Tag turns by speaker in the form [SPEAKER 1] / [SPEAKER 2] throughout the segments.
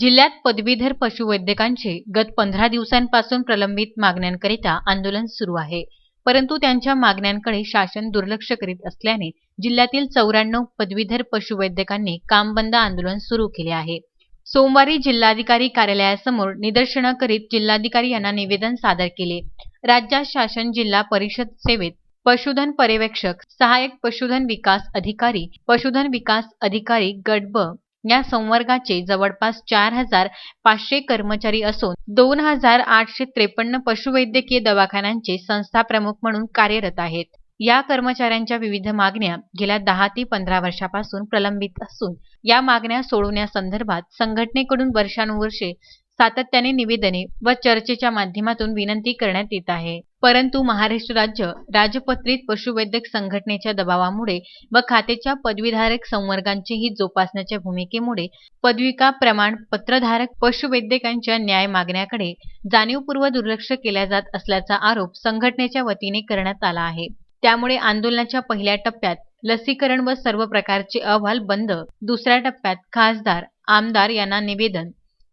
[SPEAKER 1] जिल्ह्यात पदवीधर पशुवैद्यकांचे गत पंधरा दिवसांपासून प्रलंबित मागण्यांकरिता आंदोलन सुरू आहे. परंतु त्यांच्या मागण्यांकडे शासन दुर्लक्ष करीत असल्याने जिल्ह्यातील चौऱ्याण्णव पदवीधर पशुवैद्यकांनी काम बंद आंदोलन सुरू केले आहे. सोमवारी जिल्हाधिकारी कार्यालयासमोर निदर्शनं करीत जिल्हाधिकारी यांना निवेदन सादर केले. राज्यात शासन जिल्हा परिषद सेवेत पशुधन पर्यवेक्षक सहाय्यक पशुधन विकास अधिकारी पशुधन विकास अधिकारी गट ब या संवर्गाचे जवळपास चार हजार पाचशे कर्मचारी असून दोन हजार आठशे त्रेपन्न पशुवैद्यकीय दवाखान्यांचे संस्था प्रमुख म्हणून कार्यरत आहेत. या कर्मचाऱ्यांच्या विविध मागण्या गेल्या दहा ते पंधरा वर्षापासून प्रलंबित असून या मागण्या सोडवण्यासंदर्भात संघटनेकडून वर्षानुवर्षे सातत्याने निवेदने व चर्चेच्या माध्यमातून विनंती करण्यात येत आहे. परंतु महाराष्ट्र राज्य राजपत्रित पशुवैद्यक संघटनेच्या दबावामुळे व खात्याच्या पदवीधारक संवर्गांचेही जोपासण्याच्या भूमिकेमुळे पदविका प्रमाण पत्रधारक पशुवैद्यकांच्या न्याय मागण्याकडे जाणीवपूर्वक दुर्लक्ष केल्या जात असल्याचा आरोप संघटनेच्या वतीने करण्यात आला आहे. त्यामुळे आंदोलनाच्या पहिल्या टप्प्यात लसीकरण व सर्व प्रकारचे अहवाल बंद दुसऱ्या टप्प्यात खासदार आमदार यांना निवेदन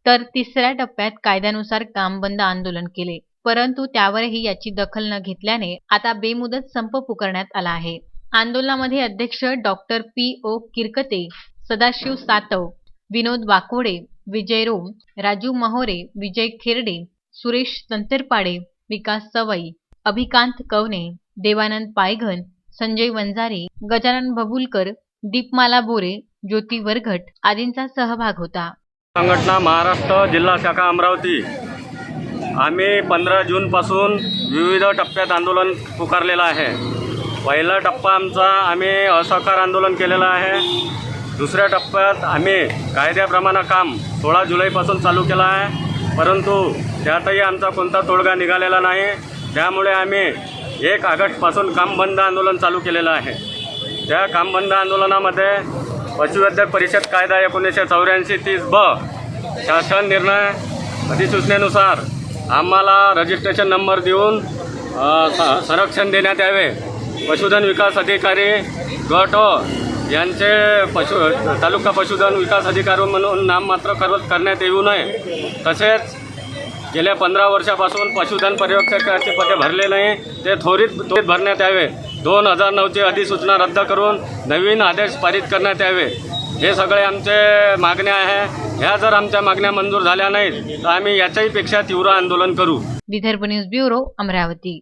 [SPEAKER 1] तर तिसऱ्या टप्प्यात कायद्यानुसार काम बंद आंदोलन केले. परंतु त्यावरही याची दखल न घेतल्याने आता बेमुदत संप पुकारण्यात आला आहे. आंदोलनामध्ये अध्यक्ष doctor P. O. Kirkate Sadashiv Satav Vinod Wakode Vijay Rom Raju Mahore Vijay Kherde Suresh Santarpade Vikas Savai Abhikant Kavne Devanand Payghan Sanjay Wanjare Gajanan भबुलकर दीपमाला बोरे ज्योती वरघट आदींचा सहभाग होता.
[SPEAKER 2] संघटना महाराष्ट्र जिल्हा शाखा अमरावती. आम्ही पंधरा जूनपासून विविध टप्प्यात आंदोलन पुकारलेलं आहे. पहिला टप्पा आमचा आम्ही असहकार आंदोलन केलेलं आहे. दुसऱ्या टप्प्यात आम्ही कायद्याप्रमाणे काम सोळा जुलैपासून चालू केलं आहे. परंतु त्यातही आमचा कोणता तोडगा निघालेला नाही. त्यामुळे आम्ही एक ऑगस्टपासून काम बंद आंदोलन चालू केलेलं आहे. त्या कामबंद आंदोलनामध्ये पशुवैद्यक परिषद कायदा एकोणीसशे चौऱ्याऐंशी तीस ब शासन निर्णय अधिसूचनेनुसार आम्हाला रजिस्ट्रेशन नंबर देऊन स- संरक्षण देण्यात यावे. पशुधन विकास अधिकारी गट यांचे पशु तालुका पशुधन विकास अधिकारी म्हणून नाममात्र कर करण्यात येऊ नये. तसेच गेल्या पंधरा वर्षापासून पशुधन पर्यवेक्षकाचे पदे भरले नाही ते थोरीत थोडीत भरण्यात यावे. दोन हजार नऊची अधिसूचना रद्द करून नवीन आदेश पारित करण्यात यावे. हे सगळे आमचे मागण्या आहे. ह्या जर आमच्या मागण्या मंजूर झाल्या नाहीत तर आम्ही याच्याही पेक्षा तीव्र आंदोलन करू.
[SPEAKER 1] Vidarbha news bureau Amravati.